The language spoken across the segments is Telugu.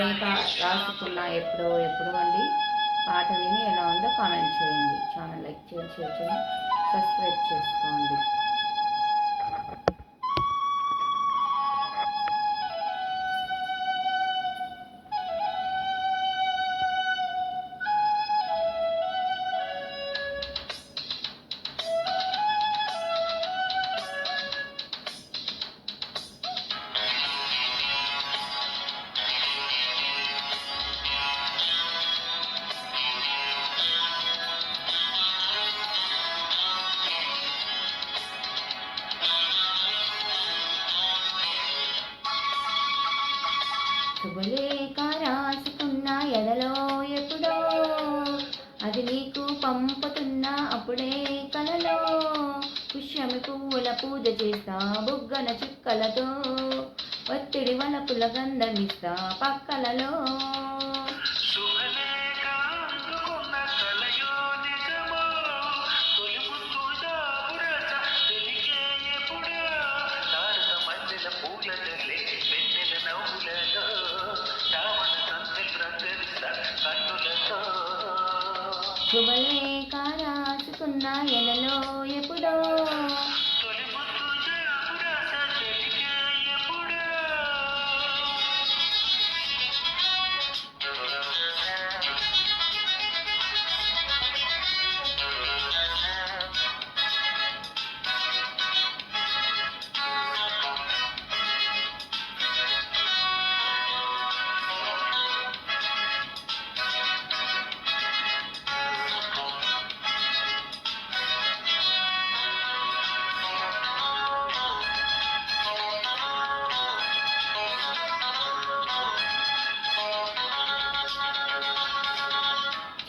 లేక రాసుకున్నా ఎప్పుడో ఎప్పుడో అండి. పాట విని ఎలా ఉందో కామెంట్ చేయండి. ఛానల్ లైక్ చేయండి షేర్ చేయండి సబ్స్క్రైబ్ చేసుకోండి. పంపుతున్న అప్పుడే కలలో పుష్యమి పువ్వుల పూజ చేస్తా బుగ్గన చుక్కలతో ఒత్తిడి వలపుల గంధమిస్తా పక్కలలో శుభలేఖ రాసుకున్న ఎలలో ఎప్పుడో.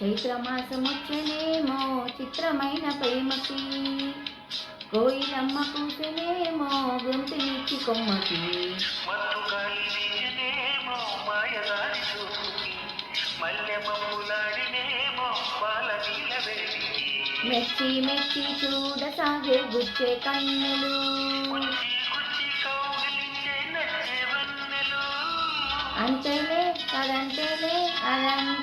చైత్రమాసమొచ్చనేమో చిత్రమైన ప్రేమకి. కోయిలమ్మ కూసెనేమో గొంతునిచ్చి కొమ్మకి. పాల నీల వేడికి మెచ్చి మెచ్చి చూడసాగే గుచ్చే కన్నులు. అంతేలే అదంతేలే అదంతేలే.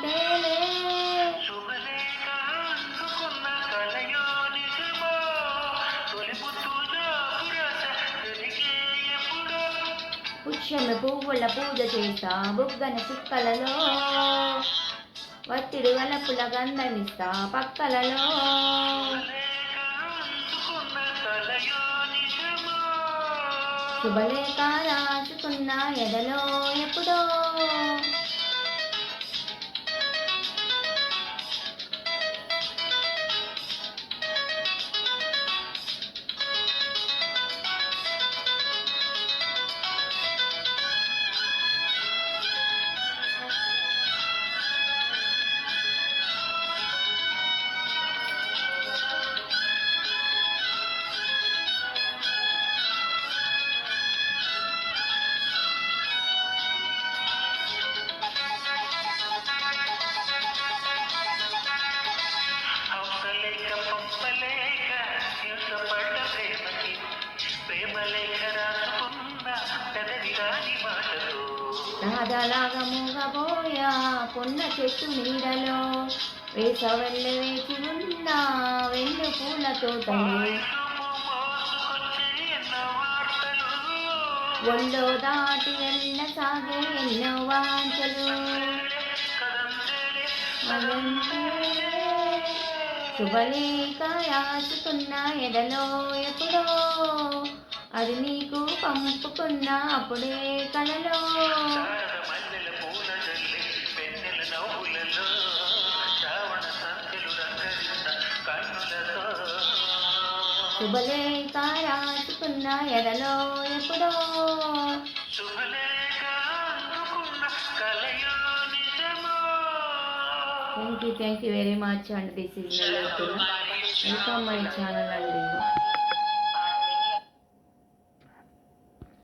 పుష్యమి పువ్వుల పూజ చేస్తా బుగ్గన చుక్కలలో వత్తిడి వలపుల గంధమిస్తా పక్కలలో శుభలేఖ అందుకున్న ఎడలో శుభలేఖ రాసుకున్న ఎదలో ఎప్పుడో నాదలాగా మూగబోయా కొన్న చెట్టు నీడలో వేసవెళ్ళ వేచి ఉన్న వెన్ను పూల తోటలో ఒళ్ళో దాటి వెళ్ళ సాగే ఎన్నో వాంచలు కదంతేలే అదంతేలే. శుభలేఖ రాసుకున్న ఎడలో ఎప్పుడో అది నీకు పంపుకున్న అప్పుడే కలలో. శుభలేఖ రాసుకున్న ఎడలో ఎప్పుడో. Thank you thank you very much అండి this is my welcome my channel అండి